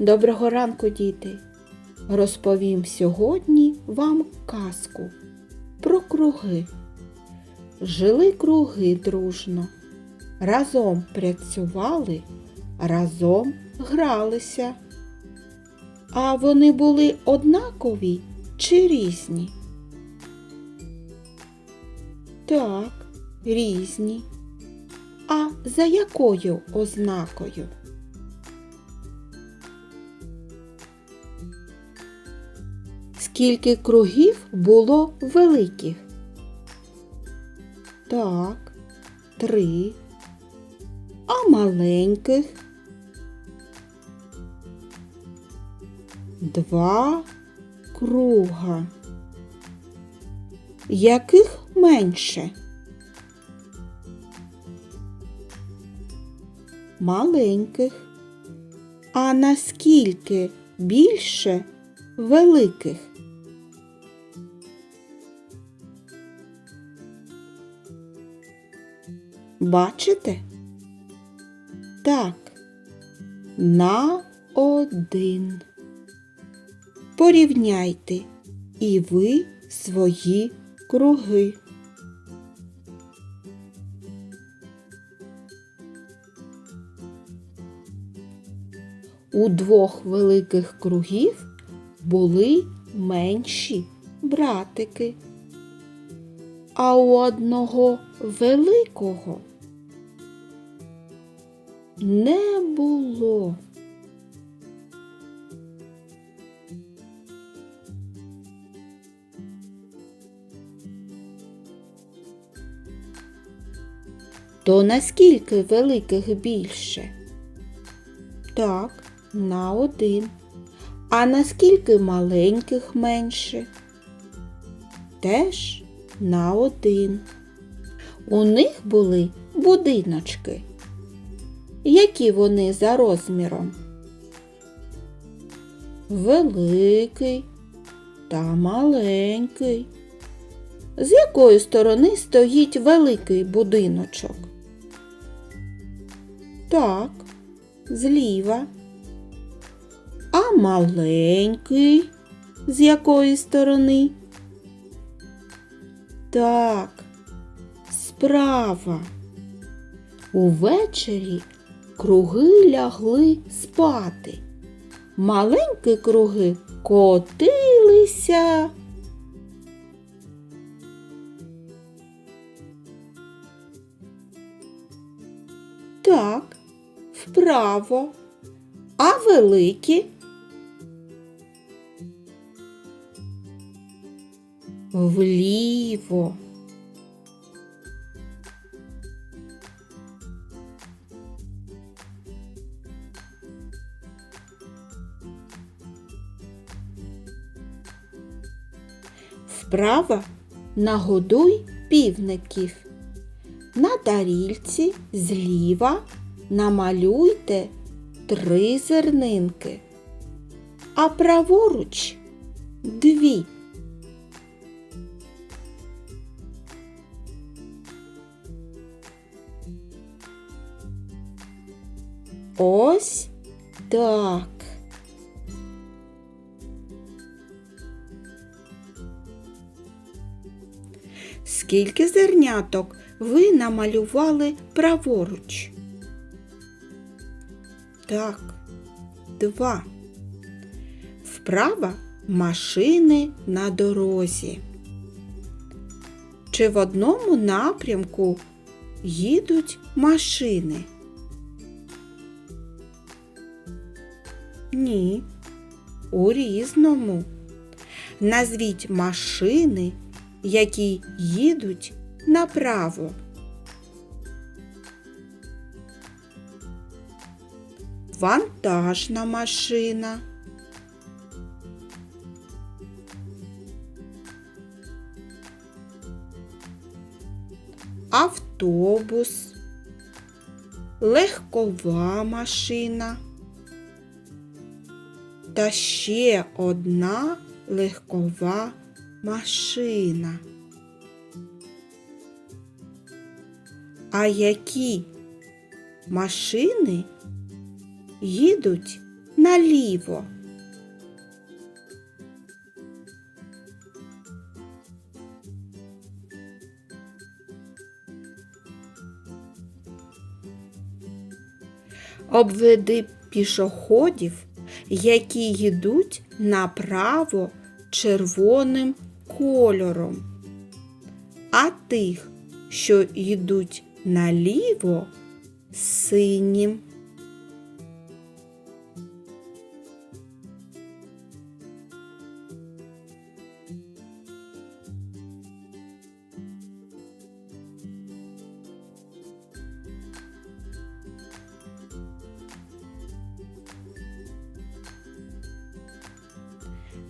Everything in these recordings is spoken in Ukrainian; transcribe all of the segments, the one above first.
Доброго ранку, діти! Розповім сьогодні вам казку про круги. Жили круги дружно, разом працювали, разом гралися. А вони були однакові чи різні? Так, різні. А за якою ознакою? Скільки кругів було великих? Так, три. А маленьких? Два круга. Яких менше? Маленьких. А наскільки більше великих? Бачите? Так, на один. Порівняйте і ви свої круги. У двох великих кругів були менші братики, а у одного великого не було. То наскільки великих більше? Так, на один. А наскільки маленьких менше? Теж на один. У них були будиночки. Які вони за розміром? Великий та маленький. З якої сторони стоїть великий будиночок? Так, зліва. А маленький з якої сторони? Так, справа. Увечері круги лягли спати. Маленькі круги котилися. Так, вправо. А великі? Вліво. Вправо нагодуй півників. На тарільці зліва намалюйте три зернинки, а праворуч дві. Ось так. Скільки зерняток ви намалювали праворуч? Так, два. Вправа машини на дорозі. Чи в одному напрямку їдуть машини? Ні, у різному. Назвіть машини, які їдуть направо. Вантажна машина. Автобус, легкова машина та ще одна легкова машина. А які машини їдуть наліво. Обведи пішоходів, які йдуть направо червоним кольором, а тих, що йдуть наліво синім.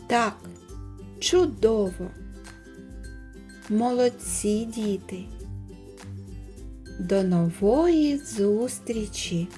Так, чудово. Молодці діти. До нової зустрічі!